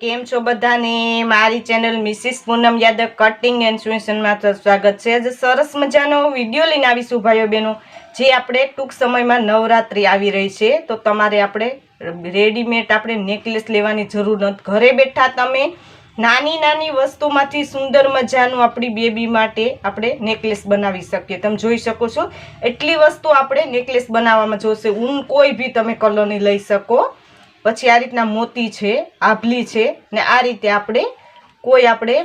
કેમ છો બધાને? મારી channel Mrs Poonam Yadav cutting and સ્વેશનમાં તો સ્વાગત છે. આજે સરસ મજાનો વીડિયો લઈને આવીશું ભાઈઓ બહેનો. જે આપણે ટૂંક સમયમાં નવરાત્રિ આવી રહી છે. તો તમારે આપણે રેડીમેડ આપણે નેકલેસ લેવાની જરૂર નથી. ઘરે બેઠા તમે નાની નાની વસ્તુમાંથી સુંદર મજાનું આપણી બેબી માટે આપણે નેકલેસ બનાવી શકીએ. તમે જોઈ શકો છો, એટલી વસ્તુ આપણે નેકલેસ બનાવવામાં જોશે. ઊન કોઈ બી તમે કલરની લઈ શકો. પછી આ રીતના મોતી છે, આભલી છે, ને આ રીતે આપણે કોઈ આપણે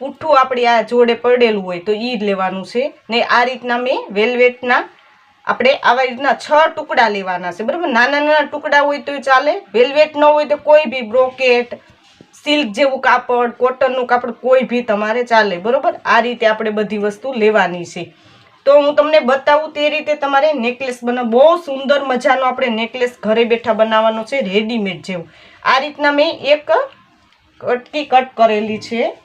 પૂઠું આપણી આ જોડે પડેલું હોય તો એ લેવાનું છે. ને આ રીતના મેં વેલ્વેટના આપણે આવા રીતના છ ટુકડા લેવાના છે. બરાબર? નાના નાના ટુકડા હોય તો ચાલે વેલ્વેટ ન હોય તો કોઈ બી બ્રોકેટ સિલ્ક જેવું કાપડ, કોટનનું કાપડ કોઈ બી તમારે ચાલે, બરાબર? આ રીતે આપણે બધી વસ્તુ લેવાની છે. તો હું તમને બતાવું તે રીતે તમારે નેકલેસ બનાવ બહુ સુંદર મજાનો આપણે નેકલેસ ઘરે બેઠા બનાવવાનો છે, રેડીમેડ જેવું. આ રીતના મેં એક કટકી કટ કરેલી છે.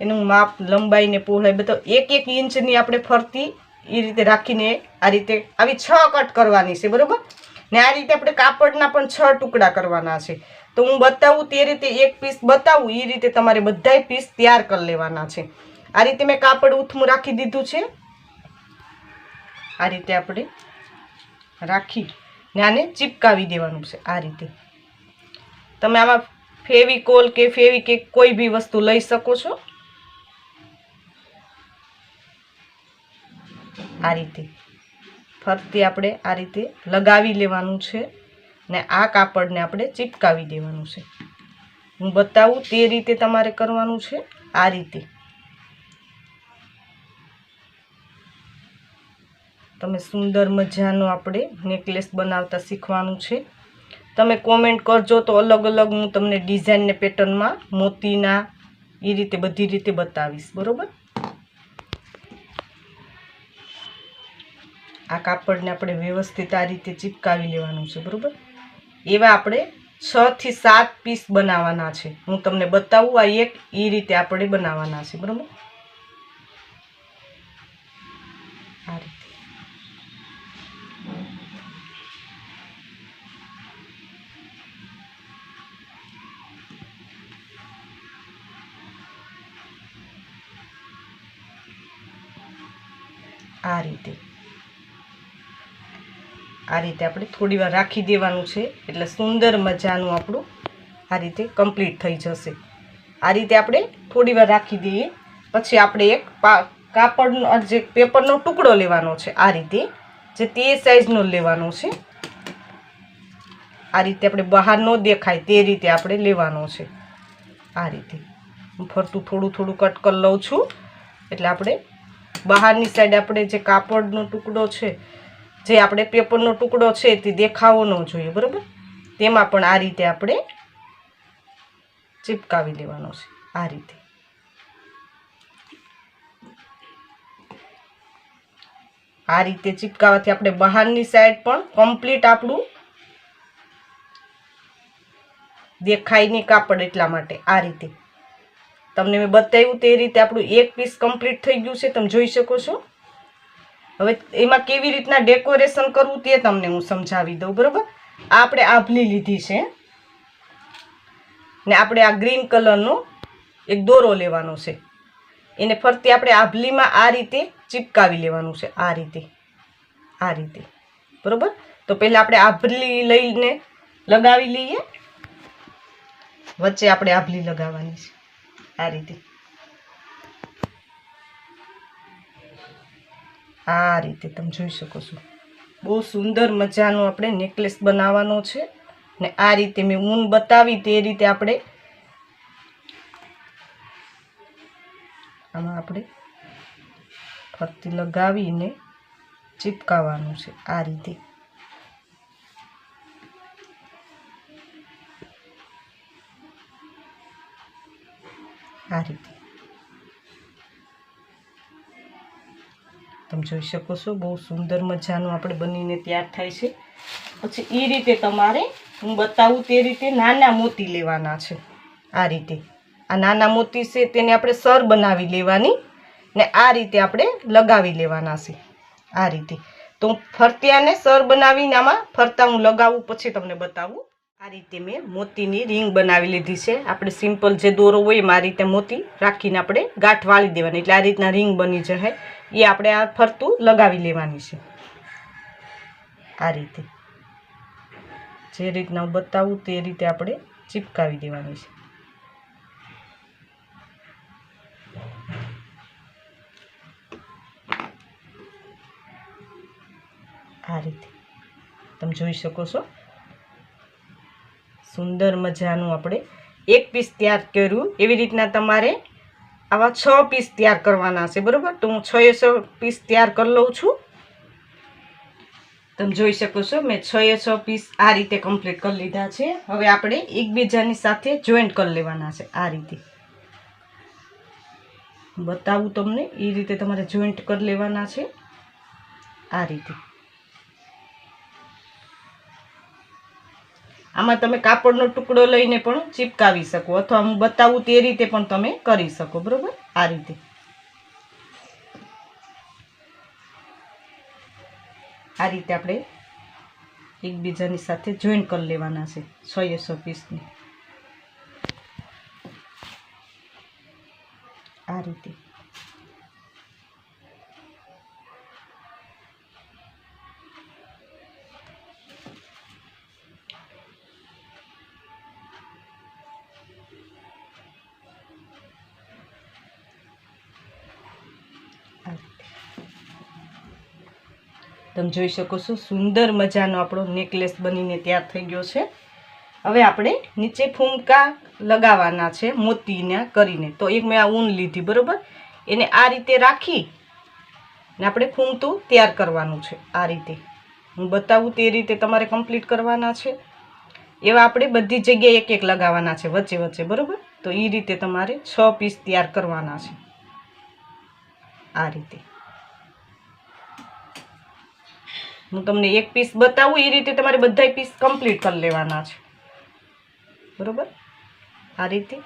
એનું માપ, લંબાઈ ને પહોળાઈ બધો એક એક ઇંચની આપણે ફરતી એ રીતે રાખીને આ રીતે આવી છ કટ કરવાની છે, બરોબર? ને આ રીતે આપણે કાપડના પણ છ ટુકડા કરવાના છે. તો હું બતાવું તે રીતે એક પીસ બતાવું એ રીતે તમારે બધાય પીસ તૈયાર કરી લેવાના છે. આ રીતે મેં કાપડ ઉથમું રાખી દીધું છે. આ રીતે આપણે રાખી ને આને ચીપકાવી દેવાનું છે આ રીતે. તમે આમાં ફેવિકોલ કે ફેવિકેક કોઈ બી વસ્તુ લઈ શકો છો. આ રીતે. ફરતી આપણે આ રીતે લગાવી લેવાનું છે. ને આ કાપડને આપણે ચીપકાવી દેવાનું છે. હું બતાવું તે રીતે તમારે કરવાનું છે આ રીતે. તમે સુંદર મજાનો આપણે નેકલેસ બનાવતા શીખવાનું છે. તમે કોમેન્ટ કરજો તો અલગ અલગ હું તમને ડિઝાઇન ને પેટર્નમાં મોતીના એ રીતે બધી રીતે બતાવીશ, બરાબર? આ કાપડને આપણે વ્યવસ્થિત આ રીતે ચીપકાવી લેવાનું છે, બરોબર? એવા આપણે છ થી સાત પીસ બનાવવાના છે. હું તમને બતાવું આ એક એ રીતે આપણે બનાવવાના છે, બરોબર? આ રીતે. આ રીતે. આ રીતે આપણે થોડી રાખી દેવાનું છે. એટલે સુંદર મજાનું આપણું આ રીતે કમ્પ્લીટ થઈ જશે. આ રીતે આપણે થોડી વાર રાખી દઈએ. પછી આપણે એક કાપડનો જે પેપરનો ટુકડો લેવાનો છે, આ રીતે જે તે સાઈઝનો લેવાનો છે. આ રીતે આપણે બહાર ન દેખાય તે રીતે આપણે લેવાનો છે. આ રીતે. હું ફરતું થોડું થોડું કટ કરી લઉં છું. એટલે આપણે બહારની સાઈડ આપણે જે કાપડનો ટુકડો છે જે આપણે પેપરનો ટુકડો છે તે દેખાવો ન જોઈએ, બરાબર? તેમાં પણ આ રીતે આપણે ચીપકાવી લેવાનો છે, આ રીતે. આ રીતે ચીપકાવાથી આપણે બહારની સાઈડ પણ કમ્પ્લીટ આપણું દેખાય નહીં કાપડ એટલા માટે, આ રીતે. તમને મેં બતાવ્યું તે રીતે આપણું એક પીસ કમ્પ્લીટ થઈ ગયું છે, તમે જોઈ શકો છો. હવે એમાં કેવી રીતના ડેકોરેશન કરવું તે તમને હું સમજાવી દઉં, બરાબર? આ આપણે આભલી લીધી છે. ને આપણે આ ગ્રીન કલરનો એક દોરો લેવાનો છે. એને ફરતી આપણે આભલીમાં આ રીતે ચીપકાવી લેવાનું છે, આ રીતે આ રીતે. બરાબર? તો પહેલાં આપણે આભલી લઈને લગાવી લઈએ. વચ્ચે આપણે આભલી લગાવવાની છે, આ રીતે. આ રીતે તમે જોઈ શકો છો. બહુ સુંદર મજાનો આપણે નેકલેસ બનાવવાનો છે ને આ રીતે મેં ઊન બતાવી તે રીતે આપણે આમાં આપણે ફરતી લગાવીને ચીપકાવવાનું છે આ રીતે. આ રીતે. તમે જોઈ શકો છો, બહુ સુંદર મજાનું આપણે બનીને તૈયાર થાય છે. પછી એ રીતે તમારે હું બતાવું તે રીતે નાના મોતી લેવાના છે, આ રીતે. આ નાના મોતી છે તેને આપણે સર બનાવી લેવાની ને આ રીતે આપણે લગાવી લેવાના છે, આ રીતે. તો હું ફરતિયાને સર બનાવીને આમાં ફરતા હું લગાવું, પછી તમને બતાવું. આ રીતે મેં મોતીની રિંગ બનાવી લીધી છે. આપણે સિમ્પલ જે દોરો હોય એમાં આ રીતે મોતી રાખીને આપણે ગાંઠ વાળી દેવાની, એટલે આ રીતના રિંગ બની જશે. એ આપણે આ ફરતું લગાવી લેવાની છે. આ રીતે. જે રીતના બતાવું તે રીતે આપણે ચીપકાવી દેવાની છે. આ રીતે. તમે જોઈ શકો છો. સુંદર મજાનું આપણે એક પીસ તૈયાર કર્યું. એવી રીતના તમારે આવા છ પીસ તૈયાર કરવાના છે, બરાબર? તો હું છ એ પીસ તૈયાર કરી લઉં છું. તમે જોઈ શકો છો, મેં છ છ પીસ આ રીતે કમ્પ્લીટ કરી લીધા છે. હવે આપણે એકબીજાની સાથે જોઈન્ટ કરી લેવાના છે, આ રીતે. બતાવું તમને, એ રીતે તમારે જોઈન્ટ કરી લેવાના છે, આ રીતે. આમાં તમે કાપડનો ટુકડો લઈને પણ ચીપકાવી શકો અથવા હું બતાવું તે રીતે પણ તમે કરી શકો, બરોબર? આ રીતે. આ રીતે આપણે એકબીજાની સાથે જોઈન્ટ કરી લેવાના છે સો એ સો પીસની આ રીતે. તમે જોઈ શકો છો, સુંદર મજાનો આપણો નેકલેસ બનીને તૈયાર થઈ ગયો છે. હવે આપણે નીચે ફૂમકા લગાવવાના છે, મોતીના કરીને. તો એક મેં આ ઊન લીધી, બરાબર? એને આ રીતે રાખી ને આપણે ફૂમતું તૈયાર કરવાનું છે, આ રીતે. હું બતાવું તે રીતે તમારે કમ્પ્લીટ કરવાના છે. એવા આપણે બધી જગ્યાએ એક એક લગાવવાના છે વચ્ચે વચ્ચે બરાબર? તો એ રીતે તમારે છ પીસ તૈયાર કરવાના છે. આ રીતે. હું તમને એક પીસ બતાવું એ રીતે તમારે બધા પીસ કમ્પ્લીટ કરી લેવાના છે. બરોબર? આ રીતે.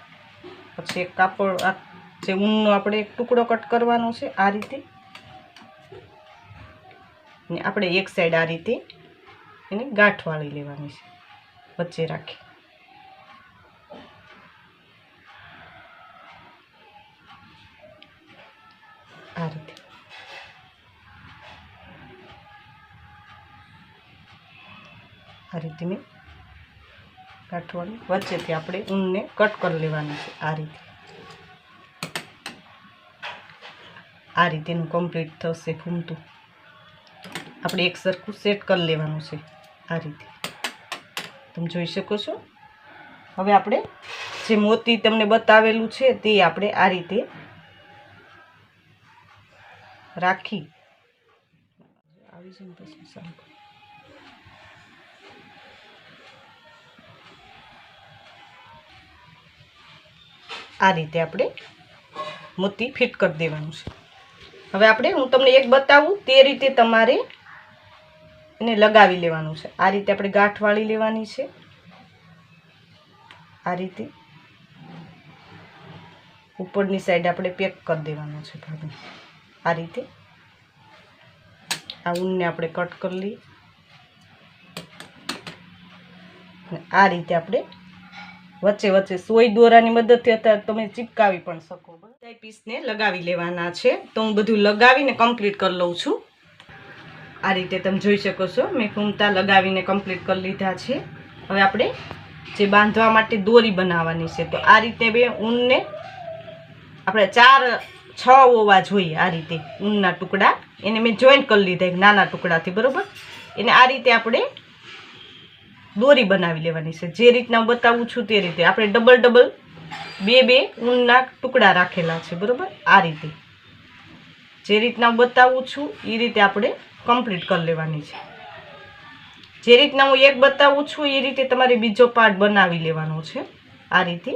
પછી એક કાપડ, આ જે ઊનનો આપણે એક ટુકડો કટ કરવાનો છે, આ રીતે. આપણે એક સાઈડ આ રીતે એને ગાંઠ વાળી લેવાની છે, વચ્ચે રાખી. આ રીતે આ રીતે મેં કાઠવાળી વચ્ચેથી આપણે ઊનને કટ કરી લેવાની છે આ રીતે. આ રીતેનું કમ્પ્લીટ થશે ફૂમતું. આપણે એક સરખું સેટ કરી લેવાનું છે આ રીતે. તમે જોઈ શકો છો. હવે આપણે જે મોતી તમને બતાવેલું છે તે આપણે આ રીતે રાખી. આવી પછી આ રીતે આપણે મોતી ફિટ કરી દેવાનું છે. હવે આપણે હું તમને એક બતાવું તે રીતે તમારે એને લગાવી લેવાનું છે. આ રીતે આપણે ગાંઠ વાળી લેવાની છે. આ રીતે ઉપરની સાઈડ આપણે પેક કરી દેવાનું છે ભાગને. આ રીતે. આ ઊનને આપણે કટ કરી લઈએ. આ રીતે આપણે વચ્ચે વચ્ચે સોય દોરાની મદદથી અત્યારે તમે ચીપકાવી પણ શકો. બધા પીસને લગાવી લેવાના છે. તો હું બધું લગાવીને કમ્પ્લીટ કરી લઉં છું. આ રીતે તમે જોઈ શકો છો. મેં કુમતા લગાવીને કમ્પ્લીટ કરી લીધા છે. હવે આપણે જે બાંધવા માટે દોરી બનાવવાની છે, તો આ રીતે બે ઊનને આપણે ચાર છ ઓવા જોઈએ આ રીતે ઊનના ટુકડા. એને મેં જોઈન્ટ કરી લીધા એક નાના ટુકડાથી, બરોબર? એને આ રીતે આપણે દોરી બનાવી લેવાની છે. જે રીતના બતાવું છું તે રીતે. આપણે ડબલ ડબલ બે બે ઊનના ટુકડા રાખેલા છે, બરાબર? આ રીતે. જે રીતના હું બતાવું છું એ રીતે આપણે કમ્પ્લીટ કરી લેવાની છે. જે રીતના હું એક બતાવું છું એ રીતે તમારે બીજો પાર્ટ બનાવી લેવાનો છે. આ રીતે.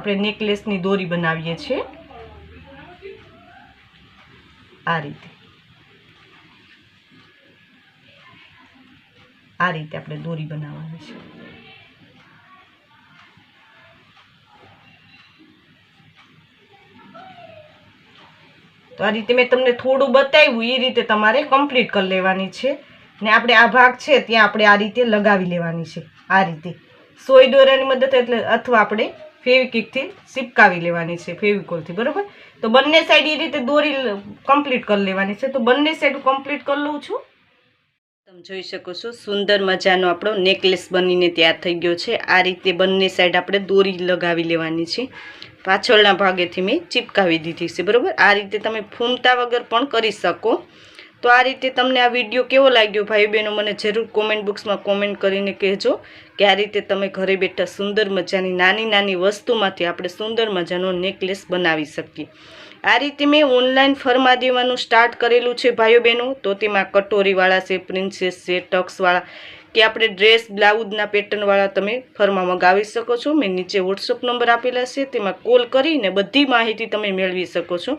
આપણે નેકલેસની દોરી બનાવીએ છીએ. આ રીતે. આ રીતે આપણે દોરી બનાવવાની છે. તો આ રીતે મેં તમને થોડું બતાવ્યું એ રીતે તમારે કમ્પ્લીટ કરી લેવાની છે. ને આપણે આ ભાગ છે, ત્યાં આપણે આ રીતે લગાવી લેવાની છે. આ રીતે. સોય દોરાની મદદ એટલે, અથવા આપણે ફેવિકિકથી ચીપકાવી લેવાની છે, ફેવિકોલથી, બરાબર? તો બંને સાઈડ એ રીતે દોરી કમ્પ્લીટ કરી લેવાની છે. તો બંને સાઈડ કમ્પ્લીટ કરી લઉં છું. તમે જોઈ શકો છો, સુંદર મજાનો આપણો નેકલેસ બનીને તૈયાર થઈ ગયો છે. આ રીતે બંને સાઈડ આપણે દોરી લગાવી લેવાની છે. પાછળના ભાગેથી મેં ચીપકાવી દીધી છે, બરાબર? આ રીતે તમે ફૂમતા વગર પણ કરી શકો. તો આ રીતે તમને આ વીડિયો કેવો લાગ્યો? ભાઈ બહેનો મને જરૂર કોમેન્ટ બોક્સમાં કોમેન્ટ કરીને કહેજો કે આ રીતે તમે ઘરે બેઠા સુંદર મજાની, નાની નાની વસ્તુમાંથી આપણે સુંદર મજાનો નેકલેસ બનાવી શકીએ. આ રીતે મેં ઓનલાઈન ફરમા દેવાનું સ્ટાર્ટ કરેલું છે ભાઈઓ બહેનો તો તેમાં કટોરીવાળા છે પ્રિન્સેસ છે ટક્સવાળા કે આપણે ડ્રેસ બ્લાઉઝના પેટર્નવાળા તમે ફરમાં મગાવી શકો છો. મેં નીચે વોટ્સઅપ નંબર આપેલા છે. તેમાં કોલ કરીને બધી માહિતી તમે મેળવી શકો છો.